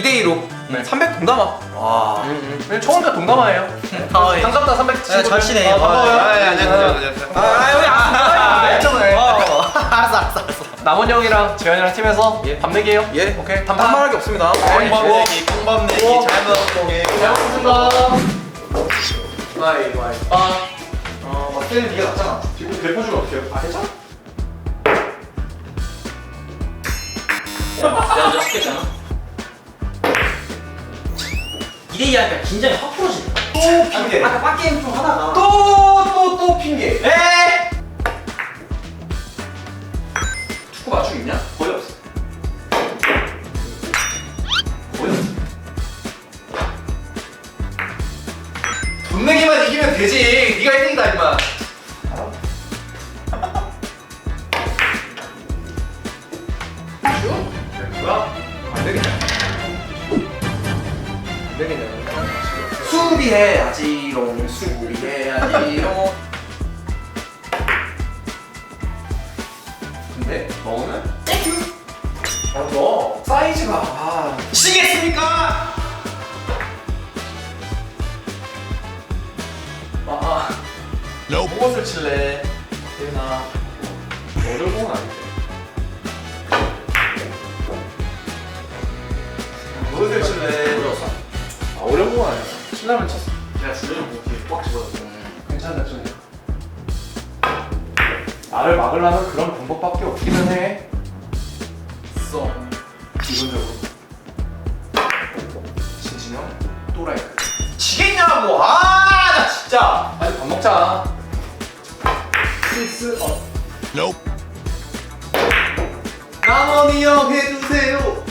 2대2로 네. 300 동남아. 와. 총 혼자 동남아예요. 아, 예. 반갑다 300 네, 잘 치네. 아, 반가워요. 아, 예, 안녕하세요, 안녕하세요. 아, 여기 아, 어, 알았어, 알았어, 알았어. 남원 형이랑 재현이랑 팀에서 예. 밤 내기예요. 예. 오케이. 한 말할 게 없습니다. 콩밥 내기, 콩밥 내기, 오. 잘 먹게. 잘 먹습니다. 와이 와이. 아. 어, 맞대는 네가 낫잖아. 지금 대포주가 어때요? 아, 괜찮아? 내가 너 시켰잖아. 2대2 하니까 긴장이 확 풀어지네. 또 핑계. 아까 빡게임 좀 하다가. 또, 또, 또 핑계. 에 무엇을 칠래? 대나 어려운 건 아닌데. 무엇을 칠래? 어려웠어? 아, 어려운 건 아니었어. 칠라면 쳤어. 내가 진짜 좀 뒤에 꽉 집어줬어. 괜찮아, 좀. 나를 막으려면 그런 방법밖에 없기는 해. 필스 업. 나머니 형 해주세요.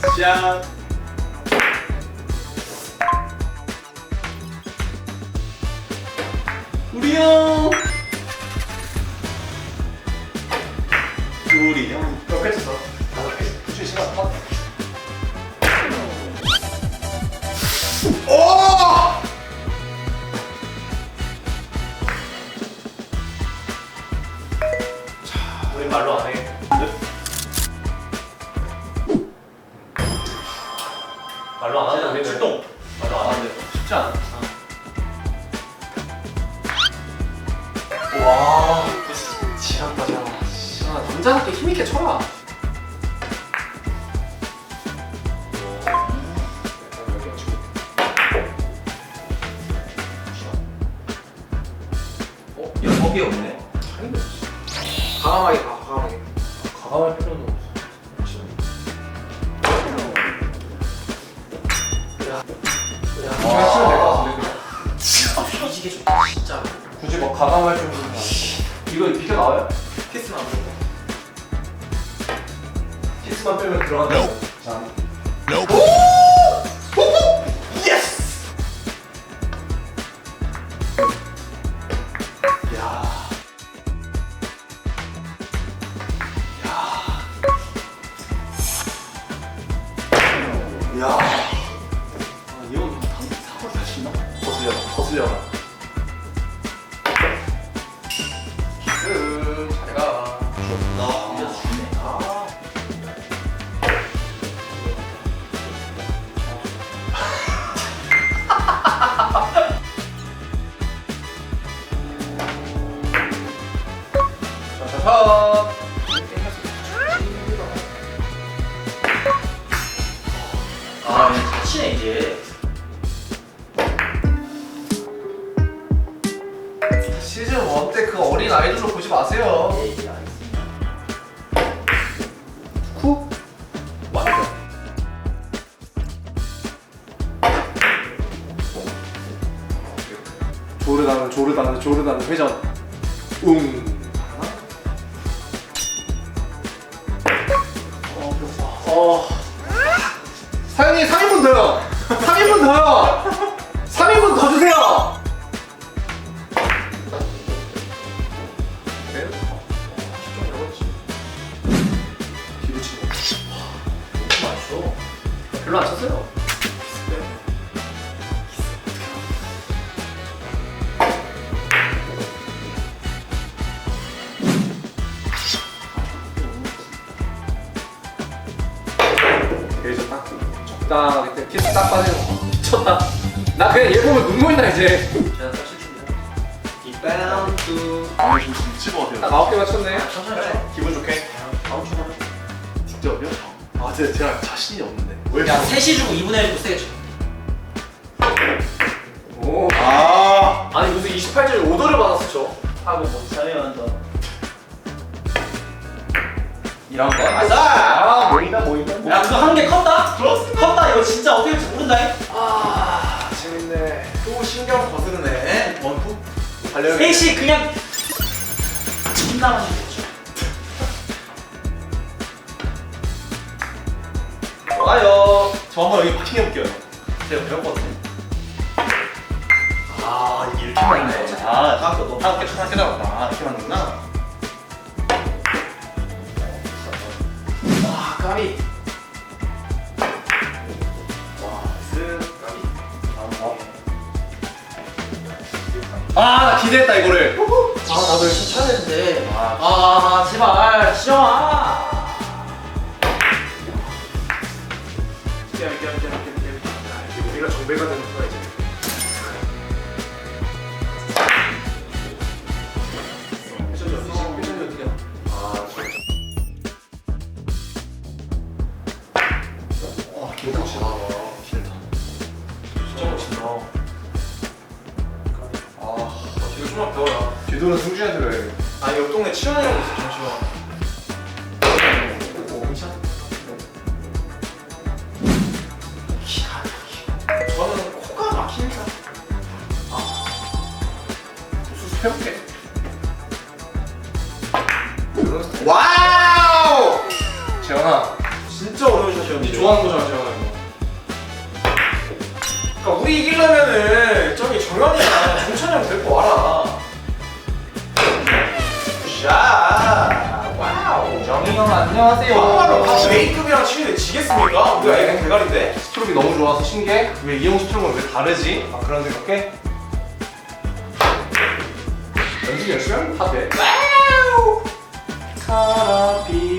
굿샷. 우리 형. 말로 안 하는데 우리는 출동. 말로 안 하는데 쉽지 않아. 와, 지렸다 잘. 아, 남자답게 힘있게 쳐라. 필요는 없어. 이거 비켜 나와요? 키스만 안 보고. 키스만 빼면 들어간다. 자. 예 미쳤다 나 그냥 얘 보면 눈물 나 이제 제가 사실 아 지금 딱 같아요 아홉 개 맞췄네 천천히. 기분 좋게 바로 쳐봐. 직접이요? 아 제가, 제가 자신이 없는데 왜 야 3시 주고 2분의 1 주고 세게 쳐. 오 아 아니 무슨 28절 오더를 받았어 저 하고 못하면 더. 2라운드 아싸! 아 모인다 모인다. 야 그거 한 개 컸다? 컸다. 이거 진짜 어떻게 모른다잉? 아 재밌네. 또 신경 거스르네. 원투. 달려야 3시 그냥 존나만 쳐. 좋아요. 저 한번 여기 파킹 해볼게요. 제가 배웠거든. 아 이게 이렇게 맞네. 아 다음 거너 다음 게 초등학교 나왔다. 아 이렇게 맞는구나 아 까비 와 나이스 까비 아나 기대했다 이거를 아 나도 열심히 쳐야 되는데. 아. 아 제발 시영아. 좋아하는 거잖아 이거 그러니까 우리 이기려면은 저기 정현이랑 종찬이 형 데리고 와라. 샷 와우. 정희 형 안녕하세요. 정말로 다 A급이랑 치는데 지겠습니까? 우리가 A급 대가리인데. 스트로크 너무 좋아서 신기해? 왜 이형 스트로크는 왜 다르지? 아 그런 생각해? 연습 열심히 하면 다 돼. 와우! 카라비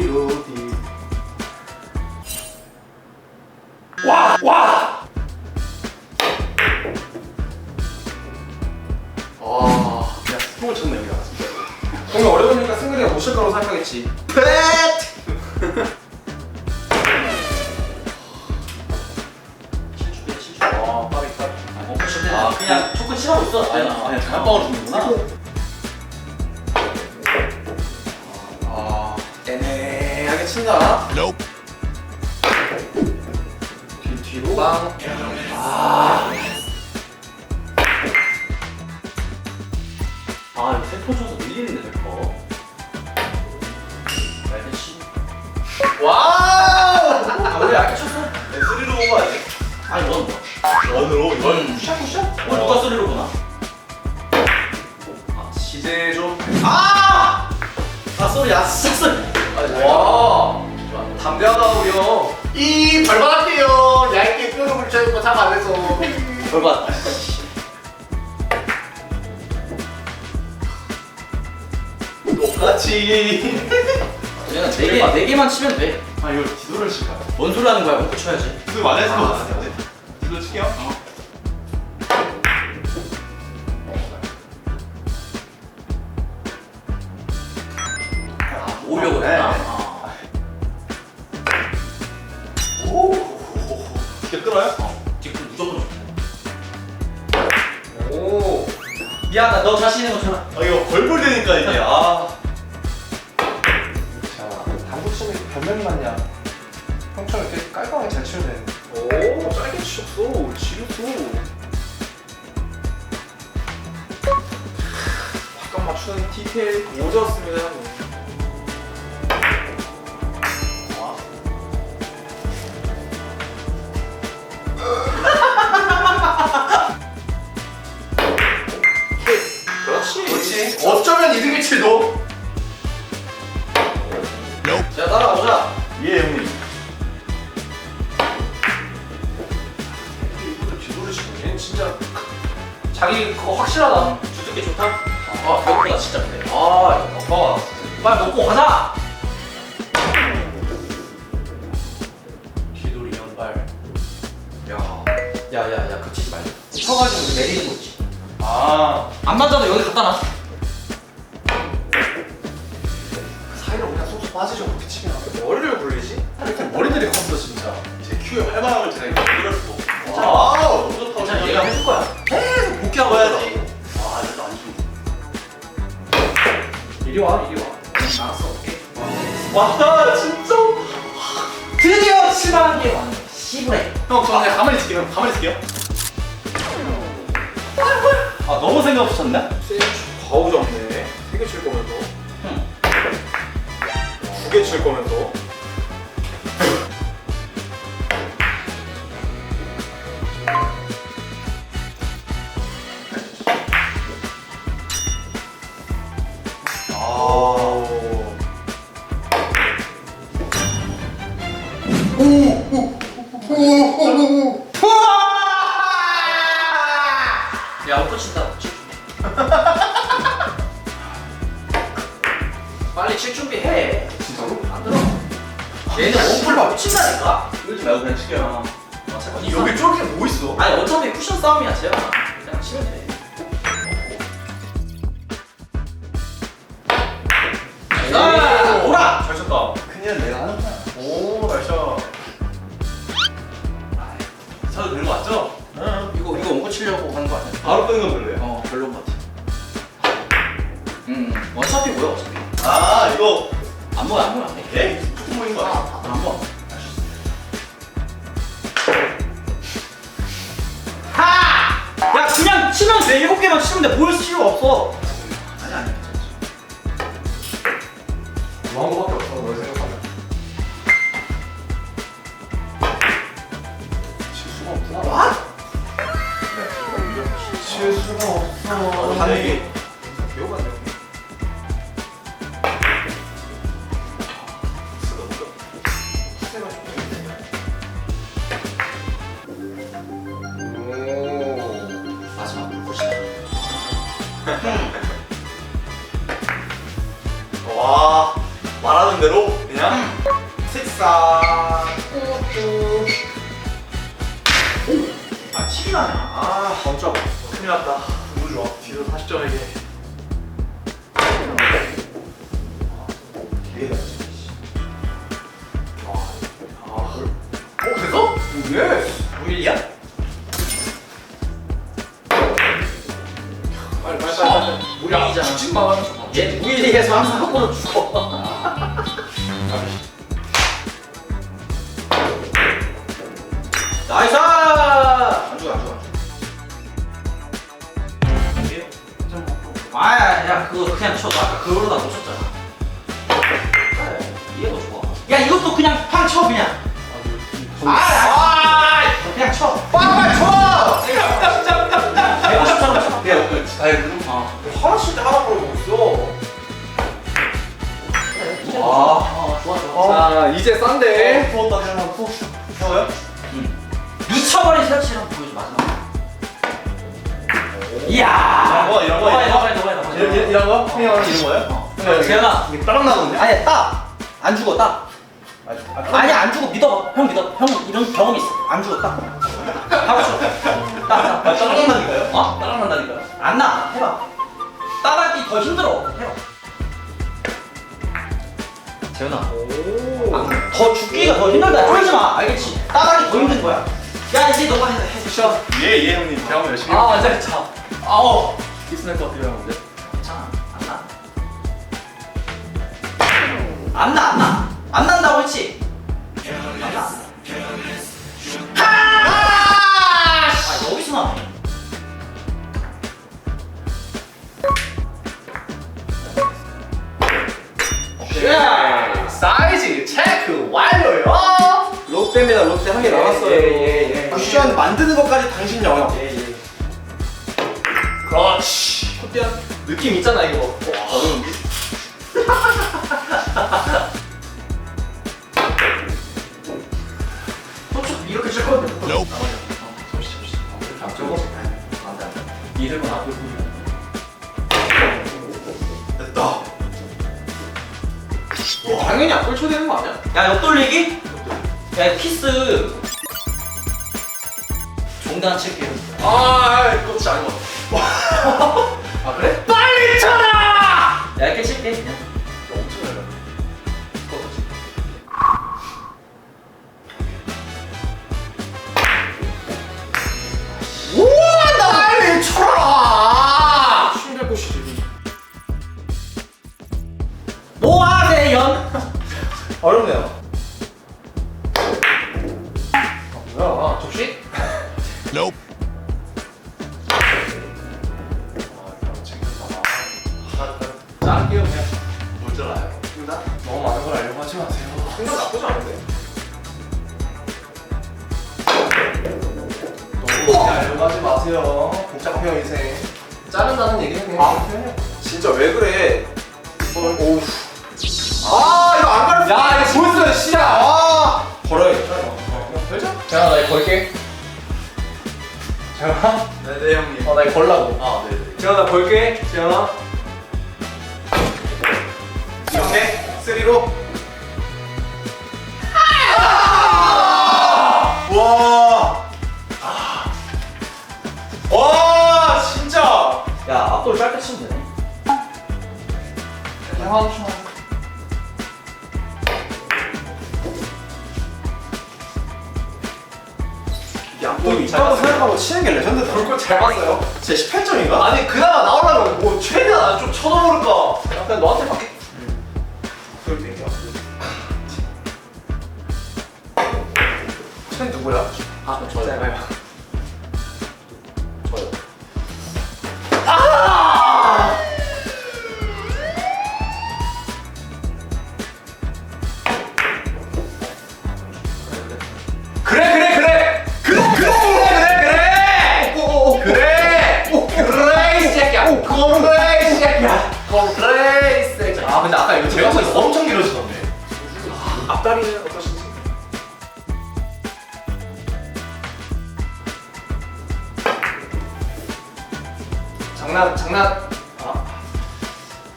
와! 와! 아 그냥 스포를 쳤네 여기가 진짜 공이 어려우니까 승근이가 못칠 거라고 생각하겠지 펫. 와 까비 까비 어, 아 그냥 초크 치라고 있어. 아니 아니 장난방으로 주는구나 아 애매하게 친다 뒤, 뒤로 빵아 이거 세포 쳐서 밀리는데 거. 날개 치. 와우 아 원래 얇게 쳤어? 네, 스리로 오버 아니 아니 넌 뭐? 원으로 이걸 음. 푸샷푸샷 오늘 누가 소리로 보나? 아, 시제 좀 아! 아 소리 아 진짜 소리. 와, 담대하다 우리 형. 이 발바닥이요 붙여있고 탑 안에서 벌받. 똑같이 그냥 네 개, 네 개만 치면 돼. 아 이거 디도를 칠까? 뭔 소리 하는 거야? 먹고 쳐야지. 디도 많이 했을 것 아, 같은데 디도 칠게요 아, 오려고 네. 했다. 아. 이게 끌어요? 어, 뒷골 무조건. 오, 미안하다. 너 자신 있는 거 쳐라. 아 이거 걸볼 되니까 이게 아 자, 당구 치면 변명이 많냐? 형처럼 이렇게 깔끔하게 잘 치면 되는데. 오, 짧게 치셨어. 지렸어. 바깥 맞추는 디테일 오졌습니다. 그렇 빠지죠 그렇게 치면 머리를 굴리지? 이렇게 머리들이 컸어 진짜 제 큐의 활발함을 제가 이럴 수도 없고. 와우! 괜찮아. 얘가 해줄 거야. 계속 복귀하고 해야지 와 이거 안 좋네. 이리 와 이리 와. 알았어 오케이. 와 진짜 드디어 치마한 게 왔네. 씨부레. 형, 저 그냥 가만히 있을게요. 가만히 있을게요. 아 너무 생각 없으셨네? 세이 가오지 않네. 세개 칠 거면서. 두개칠 거면서. 잘 쳤다. 그냥 내가 하는 거야. 오, 나이스. 쳐도 되는 거 맞죠? 응. 이거 이거 원고 치려고 하는 거 아니야? 바로 끄는 건 별로예요. 어 별론 것 같아 음 어차피 뭐야 어차피 아 이거 안 먹어 안 먹어 안 돼. 예? 조금 보인 거 아니야? 안 먹어 하! 야 그냥 치면 돼 일곱 개만 치면 돼뭘 필요 없어 아니 아니 뭐한 거밖에 칠 수가 없어. 한 얘기. 배 예스. 무일이야? 빨리, 빨리, 빨리. 빨리. 우리 아니잖아. 죽지만 하는 척. 얘 무일이에서 항상 한 번은 죽어 아니, 그럼. 어. 하나씩 다 하나 보고 있어. 아, 어, 좋아 좋아 자, 이제 싼데. 부었다 그냥 푹. 부어요? 미쳐버린 셔츠를 한번 보여줘 마지막 이야 이런 거, 이런 거, 이런 거? 너가 해, 너가 해, 너가 해. 이런, 이런 거? 형이 하는 이런 거예요? 어. 네, 재현아 이게 따랑 나거든요? 아니야 딱안 죽어 딱 아니야 안 죽어 믿어봐 형 믿어 형 이런 경험 있어 안 죽어 딱 하고 쳐 딱딱 아, 따랑 난다니까요? 어? 따랑 난다니까요? 안 나 해봐 따라하기 더 힘들어 해봐 재현아 오. 더 죽기가 더 힘들다 쫄지 마 알겠지 따라하기 더 힘든 거야 야 이제 너가 해 해. 샷. 예, 예, 형님. 제가 한번 열심히. 아 진짜 자 아우 키스낼 것 같아요, 형인데. 괜찮아 안나 안 나. 안 난다고 했지? 완료요. 롯데입니다. 롯데 한 개 남았어요. 예, 예, 예. 쿠션 만드는 것까지 당신 영역. 예, 그렇지. 코띠한 느낌 있잖아 이거. 어려운데. 솔직히 이렇게 칠 건데. 잠시 잠시. 이렇게 앞쪽으로. 안돼 안돼. 이들만 보 당연히 앞을 쳐야 되는 거 아니야? 야 옆돌리기? 야 키스. 종단 칠게요. 아 그거 진짜 아닌 것 같아 아 그래? 나 이거 걸라고. 아 네네. 재현아 걸게. 재현아. 있다고 생각하고 치는 게 레전드다. 볼거 잘 봤어요. 제 18점인가? 아니 그나마 나오려면 뭐 최대한 좀 쳐다보니까. 그냥 너한테 받게. 그럴 때 얘기야. 쟤 누구야? 아 저요. 저요. 엄청 길어지던데. 앞다리는 어떠신지? 장난 장난.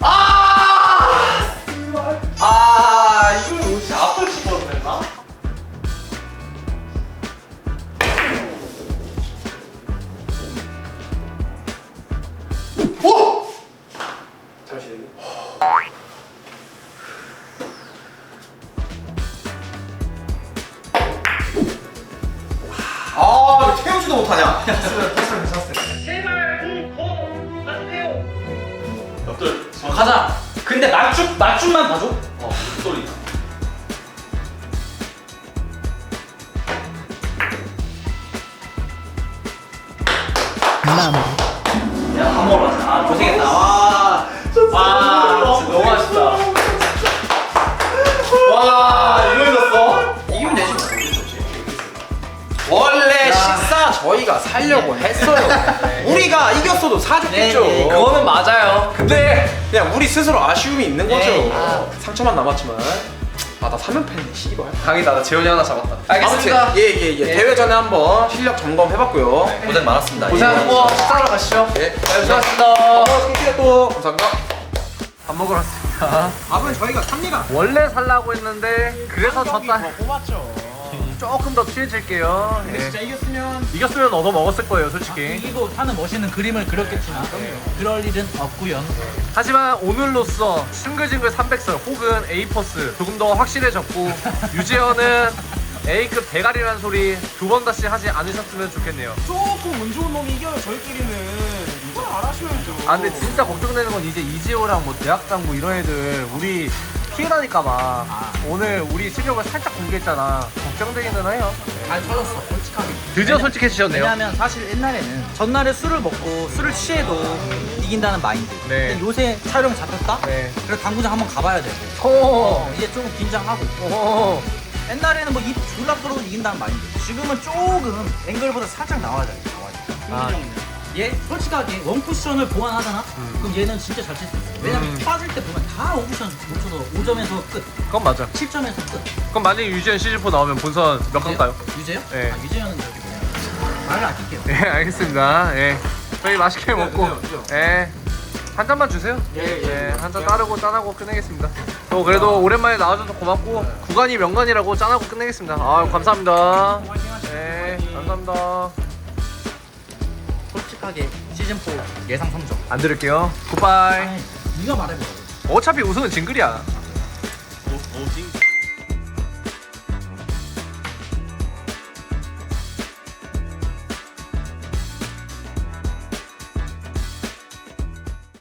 아! 아 이거 혹시 앞을 치고 그랬나? 가자. 근데 맞춤 맞춤만 봐줘. 어, 소리. 저희가 살려고 했어요. 우리가 이겼어도 사줬겠죠. 네, 네. 그거는 맞아요. 근데 그냥 우리 스스로 아쉬움이 있는 거죠. 네. 상처만 남았지만. 아, 나 3연패네, 씨발. 강이다. 나 재현이 하나 잡았다. 알겠습니다. 아무튼, 예, 예, 예. 대회 전에 한번 실력 점검 해봤고요. 고생 많았습니다. 고생하고 식사하러 가시죠. 예. 고생하셨습니다. 어, 킬킬해 또. 감사합니다. 밥 먹으러 왔습니다. 밥은 저희가 삽니다. 원래 살라고 했는데 그래서 졌다. 조금 더 취해질게요. 예. 진짜 이겼으면. 이겼으면 얻어 먹었을 거예요, 솔직히. 이기고 하는 멋있는 그림을 그렸겠지만 그럴 일은 없고요. 하지만 오늘로써 싱글징글 300설 혹은 A퍼스 조금 더 확실해졌고 유재현은 A급 대가리라는 소리 두 번 다시 하지 않으셨으면 좋겠네요. 조금 운 좋은 놈이 이겨요, 저희끼리는. 이걸 알아셔야죠. 아 근데 진짜 걱정되는 건 이제 이지호랑 뭐 대학장부 이런 애들 우리 피해다닐까봐 오늘 우리 실력을 살짝 공개했잖아. 걱정되기는 해요. 잘 터졌어, 솔직하게. 드디어 솔직해지셨네요. 왜냐하면 사실 옛날에는 전날에 술을 먹고 술을 취해도 이긴다는 마인드. 네. 근데 요새 촬영 잡혔다? 네. 그래서 당구장 한번 가봐야 되고. 어. 어, 이제 조금 긴장하고. 어. 옛날에는 뭐 입 졸라 끌어도 이긴다는 마인드. 지금은 조금 앵글보다 살짝 나와야 돼. 나와야 돼. 아. 얘 솔직하게 원 쿠션을 보완하잖아? 그럼 얘는 진짜 잘 칠 수 있어. 왜냐면 음. 빠질 때 보면 다 원쿠션 못 쳐서 5점에서 끝, 그건 맞아. 7점에서 끝. 그럼 만약에 유지현 시즌4 나오면 본선 몇 강가요? 유재요? 네. 아, 유재현은 저기 뭐냐. 말을 아낄게요. 예, 알겠습니다. 예. 저희 맛있게 먹고, 예. 한 잔만 주세요. 예, 한 잔 따르고 짠하고 끝내겠습니다. 또 그래도 오랜만에 나와줘서 고맙고, 구간이 명간이라고 짠하고 끝내겠습니다. 아, 감사합니다. 예, 감사합니다. 솔직하게 시즌 4 예상 성적. 안 들을게요 굿바이 네가 말해봐. 어차피 우승은 징글이야 오, 오, 징,